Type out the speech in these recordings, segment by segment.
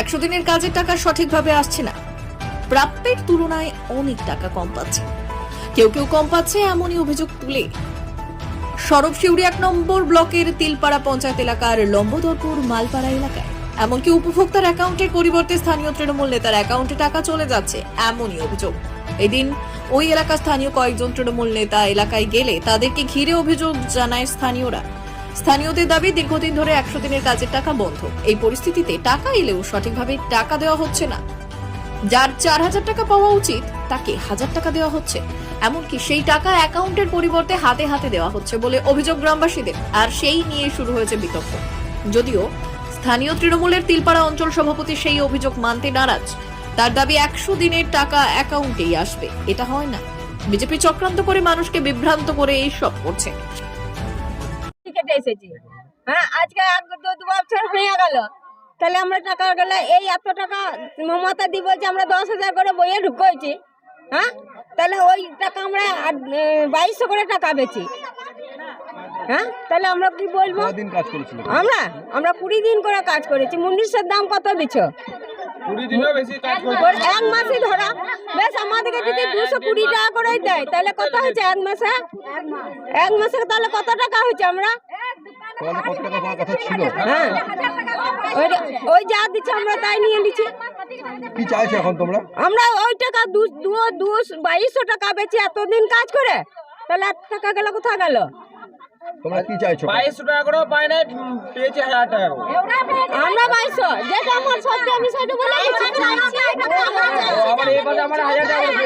একশো দিনের কাজের টাকা সঠিকভাবে আসছে না। প্রাপ্যের তুলনায় অনেক টাকা কম পাচ্ছে। কেউ কেউ কম পাচ্ছে এমনই অভিযোগ তুলে। সরব শিউরি এক নম্বর ব্লকের তিলপাড়া পঞ্চায়েত এলাকার লম্বদরপুর মালপাড়া এলাকায়। এমনকি উপভোক্তার অ্যাকাউন্টের পরিবর্তে স্থানীয় তৃণমূল নেতার অ্যাকাউন্টে টাকা চলে যাচ্ছে এমনই অভিযোগ। এদিন ওই এলাকার স্থানীয় কয়েকজন তৃণমূল নেতা এলাকায় গেলে তাদেরকে ঘিরে অভিযোগ জানায় স্থানীয়রা। স্থানীয়দের দাবি দীর্ঘদিন ধরে একশো দিনের কাজের টাকা বন্ধ। এই পরিস্থিতিতে টাকা এলেও সঠিকভাবে টাকা দেওয়া হচ্ছে না। যার চার হাজার টাকা পাওয়া উচিত, তাকে হাজার টাকা দেওয়া হচ্ছে। এমনকি সেই টাকা অ্যাকাউন্টের পরিবর্তে হাতে হাতে দেওয়া হচ্ছে বলে অভিযোগ গ্রামবাসীদের। আর সেই নিয়ে শুরু হয়েছে বিতর্ক। যদিও স্থানীয় তৃণমূলের তিলপাড়া অঞ্চল সভাপতি সেই অভিযোগ মানতে নারাজ। তার দাবি একশো দিনের টাকা অ্যাকাউন্টেই আসবে। এটা হয় না। বিজেপি চক্রান্ত করে মানুষকে বিভ্রান্ত করে এইসব করছে। এসেছি। হ্যাঁ আজকে এক দু বছর হয়ে গেল। তাহলে আমরা টাকা গেলে এই এত টাকা মমতা দি বলছে আমরা দশ হাজার করে বইয়ে ঢুকেছি। হ্যাঁ তাহলে ওই টাকা আমরা বাইশশো করে টাকা বেছি হ্যাঁ তাহলে আমরা কি বলব? আমরা? আমরা কুড়ি দিন করে কাজ করেছি। মুন্ডিসের দাম কত দিচ্ছ এক মাসে ধরা। বেশ আমাদেরকে যদি দুশো কুড়ি টাকা করে দেয় তাহলে কত হয়েছে এক মাসে? এক মাসে তাহলে কত টাকা হয়েছে আমরা? তোমাদের কত টাকা পাওয়ার কথা ছিল। হ্যাঁ। ওই- ওই যা দিচ্ছে আমরা তাই নিয়ে নিচ্ছি। কি চাইছো এখন তোমরা? আমরা ওই টাকা দু দু দু বাইশশো টাকা বেচি এতদিন কাজ করে। তাহলে এত টাকা গেল কোথায় গেল? তোমরা কি চাইছো? বাইশশো টাকা করে পাই নাই উম, পেয়েছি হাজার টাকা করে আমরা বাইশশো। যেটা আমার সত্য আমি সেটা বলে আবার এই কথা আমরা হাজার টাকা করে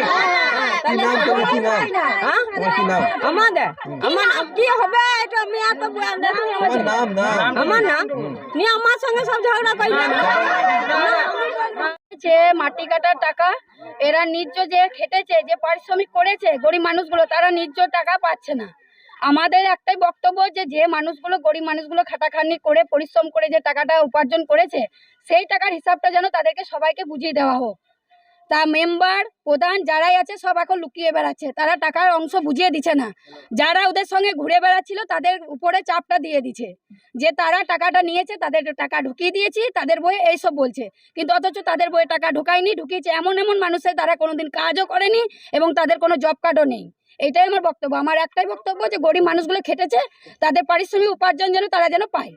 কি নাম তোমার? কি নাম? হ্যাঁ? কি নাম? আমাদের আমার কি হবে? এটা আমি এত আমার নাম? নিয়ে আমার সঙ্গে সব ঝগড়া করি না। যে মাটি কাটার টাকা। এরা নিজ যে খেটেছে যে পারিশ্রমিক করেছে গরিব মানুষগুলো তারা নিজ টাকা পাচ্ছে না। আমাদের একটাই বক্তব্য যে যে মানুষগুলো গরিব মানুষগুলো খাটাখাটনি করে, পরিশ্রম করে যে টাকাটা উপার্জন করেছে, সেই টাকার হিসাবটা যেন তাদেরকে সবাইকে বুঝিয়ে দেওয়া হোক। তা মেম্বার, প্রধান যারাই আছে সব এখন লুকিয়ে বেড়াচ্ছে। তারা টাকার অংশ বুঝিয়ে দিচ্ছে না। যারা ওদের সঙ্গে ঘুরে বেড়াচ্ছিল তাদের উপরে চাপটা দিয়ে দিচ্ছে। যে তারা টাকাটা নিয়েছে তাদের টাকা ঢুকিয়ে দিয়েছি, তাদের বইয়ে এইসব বলছে। কিন্তু অথচ তাদের বইয়ে টাকা ঢোকায়নি, ঢুকিয়েছে এমন এমন মানুষের, তারা কোনোদিন কাজও করেনি এবং তাদের কোনো জব কার্ডও নেই। এটাই আমার বক্তব্য। আমার একটাই বক্তব্য যে গরিব মানুষগুলো খেটেছে, তাদের পারিশ্রমিক উপার্জন যেন তারা যেন পায়।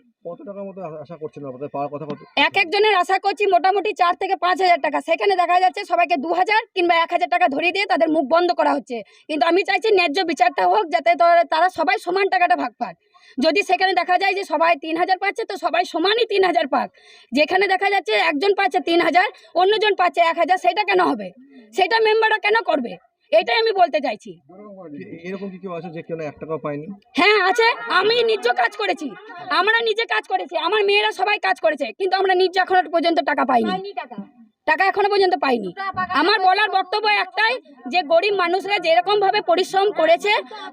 এক একজনের আশা করছি মোটামুটি চার থেকে পাঁচ হাজার টাকা। সেখানে দেখা যাচ্ছে সবাইকে দু হাজার কিংবা এক হাজার টাকা ধরিয়ে দিয়ে তাদের মুখ বন্ধ করা হচ্ছে। কিন্তু আমি চাইছি ন্যায্য বিচারটা হোক, যাতে তারা সবাই সমান টাকাটা ভাগ পাক। যদি সেখানে দেখা যায় যে সবাই তিন হাজার পাচ্ছে, তো সবাই সমানই তিন হাজার পাক। যেখানে দেখা যাচ্ছে একজন পাচ্ছে তিন হাজার, অন্যজন পাচ্ছে এক হাজার, সেটা কেন হবে? সেটা মেম্বাররা কেন করবে? এটাই আমি বলতে চাইছি। এরকম কি কেউ আছে যে কেউ না এক টাকাও পায়নি? হ্যাঁ আছে। আমি নিজ কাজ করেছি। আমরা নিজে কাজ করেছি। আমার মেয়েরা সবাই কাজ করেছে। কিন্তু আমরা নিজ এখনও পর্যন্ত টাকা পাইনি। টাকা। এখনও পর্যন্ত পাইনি। আমার বলার বক্তব্য একটাই যে গরিব মানুষরা যেরকম ভাবে পরিশ্রম করেছে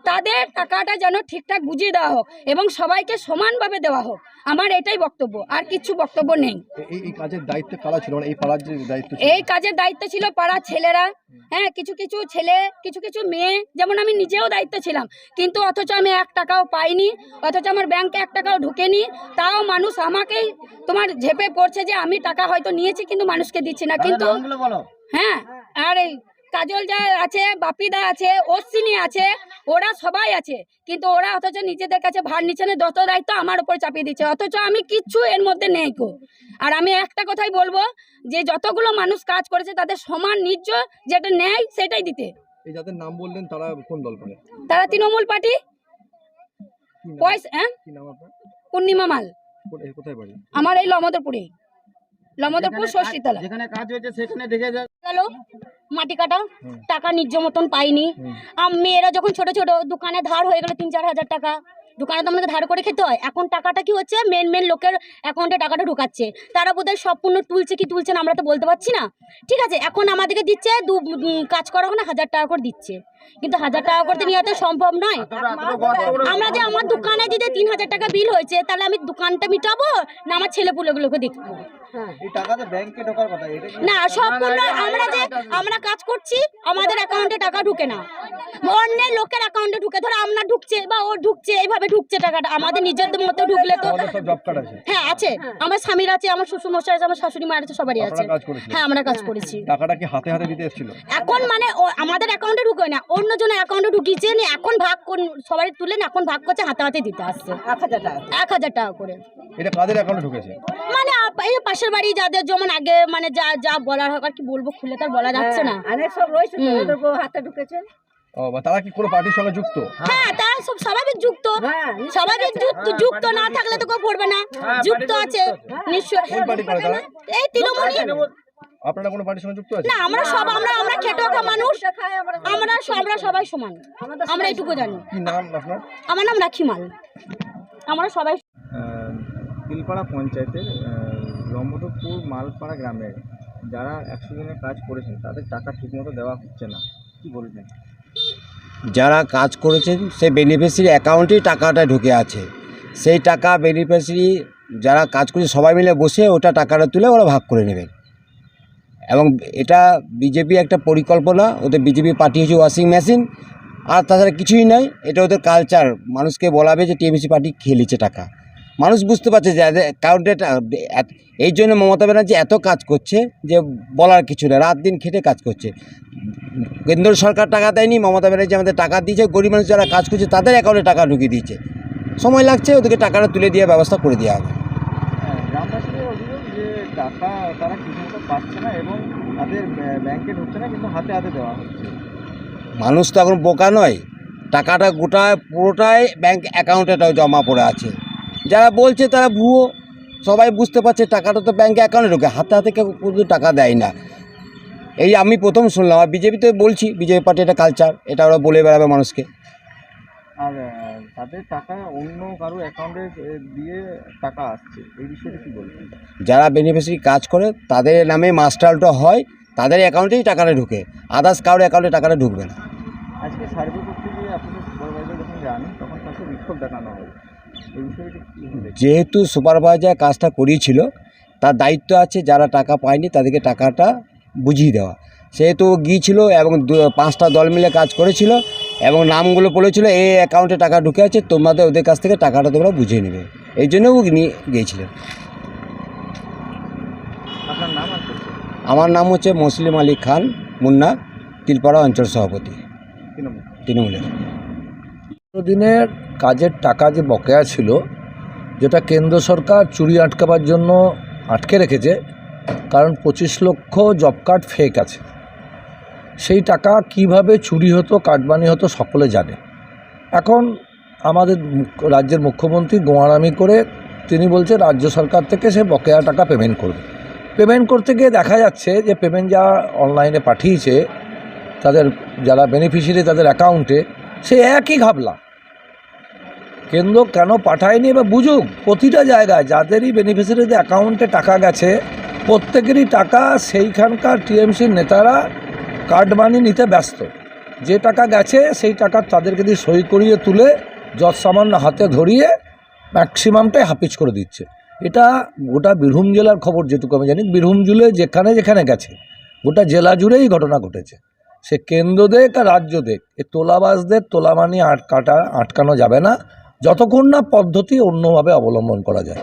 তাদের টাকাটা যেন ঠিকঠাক বুঝিয়ে দেওয়া হোক এবং সবাইকে সমানভাবে দেওয়া হোক। আমার এটাই বক্তব্য আর কিছু বক্তব্য নেই। এই কাজের দায়িত্ব কারা ছিল? মানে এই পাড়ার দায়িত্ব এই কাজের দায়িত্ব ছিল পাড়ার ছেলেরা। হ্যাঁ কিছু কিছু ছেলে কিছু কিছু মেয়ে যেমন আমি নিজেও দায়িত্ব ছিলাম কিন্তু অথচ আমি এক টাকাও পাইনি অথচ আমার ব্যাংকে এক টাকাও ঢুকেনি। তাও মানুষ আমাকেই তোমার ঝেপে পড়ছে যে আমি টাকা হয়তো নিয়েছি কিন্তু মানুষকে দিচ্ছি না কিন্তু হ্যাঁ আর এই কাজল যা আছে বাপিদা আছে অশ্বিনী আছে ওরা সবাই আছে। কিন্তু ওরা অথচ নিজেদের কাছে ভার নিচ্ছে না যত দায়িত্ব আমার উপর চাপিয়ে দিচ্ছে। অথচ আমি কিচ্ছু এর মধ্যে নেই কো। আর আমি একটা কথাই বলব যে যতগুলো মানুষ কাজ করেছে তাদের সমান নিজ যেটা নেয় সেটাই দিতে। যাদের নাম বললেন তারা কোন দল করে? তারা তৃণমূল পার্টি? পয়সা হ্যাঁ? কি নাম আপনার? পূর্ণিমা মাল। আমার এই লমদরপুরে লমদরপুর ষষ্ঠীতলা। যেখানে কাজ হয়েছে সেখানে দেখে গেল মাটি কাটা টাকা নিজ মতন পাইনি। আর মেয়েরা যখন ছোট ছোট দোকানে ধার হয়ে গেল তিন চার হাজার টাকা। দোকানে তো আমাকে ধার করে খেতে হয়। এখন টাকাটা কি হচ্ছে? মেন মেন লোকের অ্যাকাউন্টে টাকাটা ঢুকাচ্ছে। তারা বোধহয় সম্পূর্ণ তুলছে কি তুলছে না আমরা তো বলতে পারছি না। ঠিক আছে এখন আমাদেরকে দিচ্ছে দু কাজ করা ওখানে হাজার টাকা করে দিচ্ছে। কিন্তু হাজার টাকা করতে নিয়ে তো সম্ভব নয়। আমরা যে আমার দোকানে যদি তিন হাজার টাকা বিল হয়েছে তাহলে আমি দোকানটা মিটাবো না আমার ছেলে পুলেগুলোকে দেখব কি না সম্পূর্ণ আমরা যে আমরা কাজ করছি আমাদের অ্যাকাউন্টে টাকা ঢুকে না। অন্যের লোকের অ্যাকাউন্টে ঢুকে ধরো আমরা ঢুকছে বা ও ঢুকছে এইভাবে ঢুকছে টাকাটা আমাদের নিজেদের মতো ঢুকলে তো হ্যাঁ আছে। আমার স্বামীর আছে আমার শ্বশুর মশাই আছে আমার শাশুড়ি মায়ের আছে সবারই আছে। হ্যাঁ আমরা কাজ করেছি। টাকাটা কি হাতে হাতে দিতে এসেছিল? এখন মানে আমাদের অ্যাকাউন্টে ঢুকে না জনের অ্যাকাউন্টে ঢুকিয়েছে এখন ভাগ সবাই তুলে না এখন ভাগ করছে হাতে হাতে দিতে আসছে। এক হাজার টাকা করে। এটা কাদের অ্যাকাউন্টে ঢুকেছে? মানে এই পাশের বাড়ি যাদের যেমন আগে মানে যা যা বলার হোক আর কি বলব খুলে তার বলা যাচ্ছে না। অনেক সব রয়েছে হাতে ঢুকেছে। ও তারা কি কোনো পার্টির সঙ্গে যুক্ত? হ্যাঁ। তারা সব স্বাভাবিক যুক্ত। হ্যাঁ স্বাভাবিক যুক্ত। যুক্ত না থাকলে তো কেউ পড়বে না। যুক্ত আছে নিশ্চয় এই তৃণমূলই। আপনারা কোনো পার্টির সঙ্গে যুক্ত আছে না আমরা সব আমরা আমরা খেটে মানুষ। আমরা আমরা আমরা সবাই সমান। আমরা এইটুকু জানি। কি নাম আপনার? আমার নাম রাখিমাল। আমরা সবাই তিলপাড়া পঞ্চায়েতের রম্বটপুর মালপাড়া গ্রামের যারা একশো দিনের কাজ করেছেন তাদের টাকা ঠিকমতো দেওয়া হচ্ছে না। কি বলবেন? যারা কাজ করেছেন সেই বেনিফিশিয়ারি অ্যাকাউন্টেই টাকাটা ঢুকে আছে। সেই টাকা বেনিফিশিয়ারি যারা কাজ করছে সবাই মিলে বসে ওটা টাকাটা তুলে ওরা ভাগ করে নেবেন। এবং এটা বিজেপি একটা পরিকল্পনা, ওদের বিজেপি হচ্ছে ওয়াশিং মেশিন আর তাছাড়া কিছুই নয় এটা ওদের কালচার মানুষকে বলাবে যে টিএমসি পার্টি খেলেছে টাকা। মানুষ বুঝতে পারছে যে অ্যাকাউন্টে এই জন্য মমতা ব্যানার্জি এত কাজ করছে যে বলার কিছু না, রাত দিন খেটে কাজ করছে। কেন্দ্র সরকার টাকা দেয়নি, মমতা ব্যানার্জি আমাদের টাকা দিয়েছে, গরিব মানুষ যারা কাজ করছে তাদের অ্যাকাউন্টে টাকা ঢুকিয়ে দিয়েছে। সময় লাগছে, ওদেরকে টাকাটা তুলে দেওয়ার ব্যবস্থা করে দেওয়া হবে। পাচ্ছে না এবং তাদের ব্য- ব্যাংকে ঢুকছে না কিন্তু হাতে হাতে দেওয়া হচ্ছে। মানুষ তো এখন বোকা নয়। টাকাটা গোটা পুরোটাই ব্যাংক অ্যাকাউন্টেটাও জমা পড়ে আছে। যারা বলছে তারা ভুয়ো। সবাই বুঝতে পারছে টাকাটা তো ব্যাংকে অ্যাকাউন্টে ঢোকে। হাতে হাতে কেউ কিন্তু টাকা দেয় না। এই আমি প্রথম শুনলাম আর বিজেপিতে বলছি বিজেপি পার্টি এটা কালচার এটা ওরা বলে বেড়াবে মানুষকে। আর তাদের টাকা অন্য কারও অ্যাকাউন্টে দিয়ে টাকা আসছে। এই বিষয়ে কি বলবেন যারা বেনিফিশিয়ারি কাজ করে তাদের নামে মাস্টারটা হয় তাদের অ্যাকাউন্টেই টাকাটা ঢুকে। আদার্স কারোর অ্যাকাউন্টে টাকাটা ঢুকবে না। আজকে সার্ভে করতে গিয়ে আপনাদের সুপারভাইজার যখন যান তখন তাকে বিক্ষোভ দেখানো হয় যেহেতু সুপারভাইজার কাজটা করিয়েছিল তার দায়িত্ব আছে যারা টাকা পায়নি তাদেরকে টাকাটা বুঝিয়ে দেওয়া। সেহেতু গিয়েছিল এবং পাঁচটা দল মিলে কাজ করেছিল এবং নামগুলো বলেছিল এই অ্যাকাউন্টে টাকা ঢুকে আছে তোমাদের ওদের কাছ থেকে টাকাটা তোমরা বুঝিয়ে নেবে। এই জন্য ও নিয়ে গিয়েছিলেন? আমার নাম হচ্ছে মুসলিম আলী খান মুন্না তিলপাড়া অঞ্চল সভাপতি। তৃণমূল। তৃণমূলের। দিনের কাজের টাকা যে বকেয়া ছিল যেটা কেন্দ্র সরকার চুরি আটকাবার জন্য আটকে রেখেছে কারণ পঁচিশ লক্ষ জব কার্ড ফেক আছে। সেই টাকা কীভাবে চুরি হতো, কাটবানি হতো, সকলে জানে। এখন আমাদের রাজ্যের মুখ্যমন্ত্রী গোয়ারামি করে তিনি বলছে রাজ্য সরকার থেকে সে বকেয়া টাকা পেমেন্ট করবে। পেমেন্ট করতে গিয়ে দেখা যাচ্ছে যে পেমেন্ট যা অনলাইনে পাঠিয়েছে, তাদের যারা বেনিফিশিয়ারি তাদের অ্যাকাউন্টে সে একই ঘাবলা। কেন্দ্র কেন পাঠায়নি এবার বুঝুক, প্রতিটা জায়গায় যাদেরই বেনিফিশিয়ারিদের অ্যাকাউন্টে টাকা গেছে, প্রত্যেকেরই টাকা সেইখানকার টিএমসির নেতারা কার্ড মানি নিতে ব্যস্ত। যে টাকা গেছে, সেই টাকা তাদেরকে দিয়ে সই করিয়ে তুলে যত সামান্য হাতে ধরিয়ে ম্যাক্সিমামটাই হাপিজ করে দিচ্ছে। এটা গোটা বীরভূম জেলার খবর, যেটুকু আমি জানি। বীরভূম জেলে যেখানে যেখানে গেছে, গোটা জেলা জুড়েই ঘটনা ঘটেছে। সে কেন্দ্র দেখ আর রাজ্য দেখ, এ তোলাবাজদের তোলামানি আটকাটা, আটকানো যাবে না। যতক্ষণ না পদ্ধতি অন্যভাবে অবলম্বন করা যায়।